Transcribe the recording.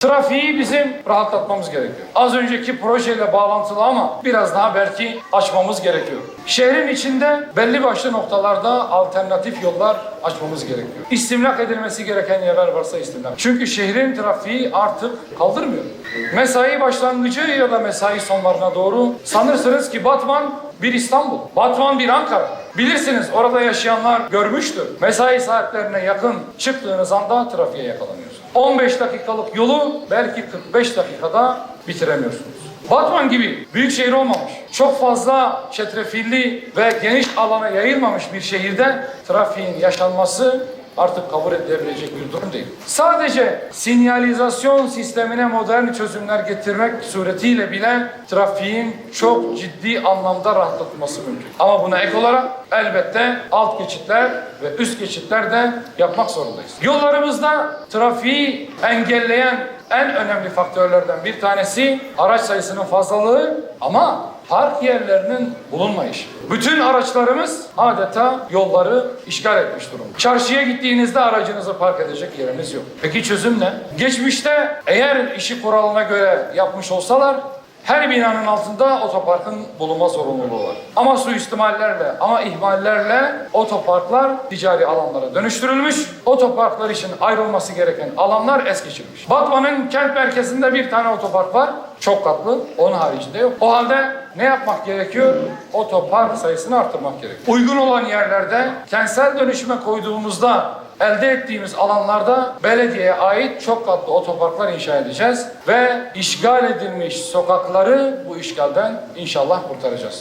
Trafiği bizim rahatlatmamız gerekiyor. Az önceki projeyle bağlantılı ama biraz daha belki açmamız gerekiyor. Şehrin içinde belli başlı noktalarda alternatif yollar açmamız gerekiyor. İstimlak edilmesi gereken yerler varsa istimlak. Çünkü şehrin trafiği artık kaldırmıyor. Mesai başlangıcı ya da mesai sonlarına doğru sanırsınız ki Batman bir İstanbul, Batman bir Ankara. Bilirsiniz orada yaşayanlar görmüştür. Mesai saatlerine yakın çıktığınız anda trafiğe yakalanıyorsunuz. 15 dakikalık yolu belki 45 dakikada bitiremiyorsunuz. Batman gibi büyük şehir olmamış, çok fazla çetrefilli ve geniş alana yayılmamış bir şehirde trafiğin yaşanması artık kabul edilebilecek bir durum değil. Sadece sinyalizasyon sistemine modern çözümler getirmek suretiyle bile trafiğin çok ciddi anlamda rahatlatılması mümkün. Ama buna ek olarak elbette alt geçitler ve üst geçitler de yapmak zorundayız. Yollarımızda trafiği engelleyen en önemli faktörlerden bir tanesi araç sayısının fazlalığı ama park yerlerinin bulunmayışı. Bütün araçlarımız adeta yolları işgal etmiş durumda. Çarşıya gittiğinizde aracınızı park edecek yeriniz yok. Peki çözüm ne? Geçmişte eğer işi kuralına göre yapmış olsalar her binanın altında otoparkın bulunma zorunluluğu var. Ama suistimallerle, ama ihmallerle otoparklar ticari alanlara dönüştürülmüş. Otoparklar için ayrılması gereken alanlar es geçilmiş. Batman'ın kent merkezinde bir tane otopark var. Çok katlı. Onun haricinde yok. O halde ne yapmak gerekiyor? Otopark sayısını arttırmak gerekiyor. Uygun olan yerlerde kentsel dönüşüme koyduğumuzda elde ettiğimiz alanlarda belediyeye ait çok katlı otoparklar inşa edeceğiz ve işgal edilmiş sokakları bu işgalden inşallah kurtaracağız.